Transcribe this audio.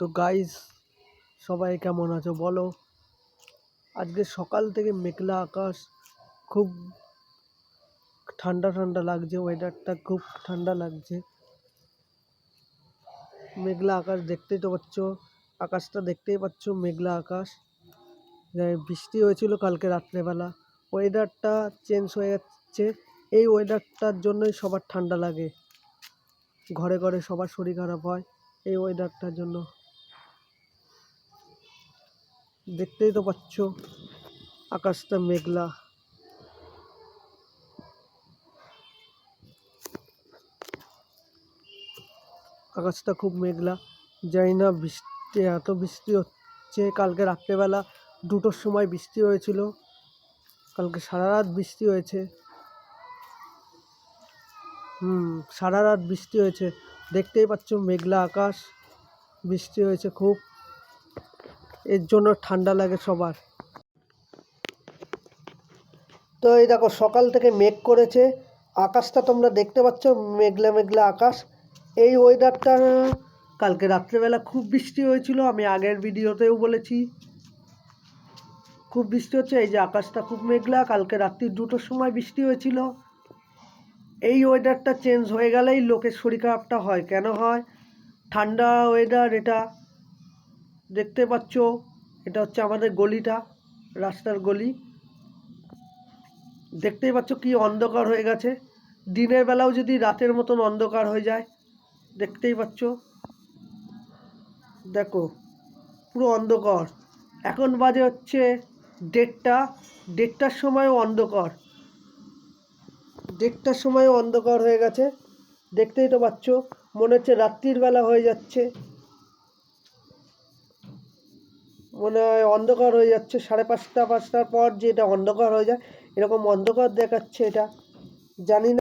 তো গাইস সবাই কেমন আছো বলো? আজকে সকাল থেকে মেঘলা আকাশ, খুব ঠান্ডা ঠান্ডা লাগছে ওয়েদারটা খুব ঠান্ডা লাগছে। মেঘলা আকাশ দেখতেই তো পাচ্ছ, আকাশটা দেখতেই পাচ্ছ মেঘলা আকাশ। বৃষ্টি হয়েছিল কালকে রাত্রেবেলা ওয়েদারটা চেঞ্জ হয়ে যাচ্ছে, এই ওয়েদারটার জন্যই সবার ঠান্ডা লাগে। ঘরে ঘরে সবার শরীর খারাপ হয়, এই ওয়েদারটার জন্য। দেখতেই তো পাচ্ছ, আকাশটা মেঘলা। আকাশটা খুব মেঘলা। জানি না বৃষ্টি, এত বৃষ্টি হচ্ছে, কালকে রাত্রেবেলা দুটোর সময় বৃষ্টি হয়েছিল। কালকে সারা রাত বৃষ্টি হয়েছে। হুম, সারা রাত বৃষ্টি হয়েছে। দেখতেই পাচ্ছ মেঘলা আকাশ, বৃষ্টি হয়েছে খুব। এর জন্য ঠান্ডা লাগে সবার। তো এই দেখো, সকাল থেকে মেঘ করেছে। আকাশটা তোমরা দেখতে পাচ্ছ, মেঘলা মেঘলা আকাশ। এই ওয়েদারটা কালকে রাত্রেবেলা খুব বৃষ্টি হয়েছিল, আমি আগের ভিডিওতেও বলেছি। খুব বৃষ্টি হচ্ছে, এই যে আকাশটা খুব মেঘলা, কালকে রাত্রি দুটোর সময় বৃষ্টি হয়েছিল। এই ওয়েদারটা চেঞ্জ হয়ে গেলেই লোকের শরীর খারাপটা হয়। কেন হয়? ঠান্ডা ওয়েদার এটা। দেখতে পাচ্ছ, এটা হচ্ছে আমাদের গলিটা, রাস্তার গলি। দেখতেই পাচ্ছ কি অন্ধকার হয়ে গেছে। দিনের বেলাও যদি রাতের মতন অন্ধকার হয়ে যায়, দেখতেই পাচ্ছ। দেখো, পুরো অন্ধকার। এখন বাজে হচ্ছে দেড়টা, দেড়টার সময়ও অন্ধকার। দেড়টার সময়ও অন্ধকার হয়ে গেছে। দেখতেই তো পাচ্ছ, মনে হচ্ছে রাত্রির বেলা হয়ে যাচ্ছে। মনে হয় অন্ধকার হয়ে যাচ্ছে, সাড়ে পাঁচটা, পাঁচটার পর যে এটা অন্ধকার হয়ে যায়, এরকম অন্ধকার দেখাচ্ছে এটা। জানি না।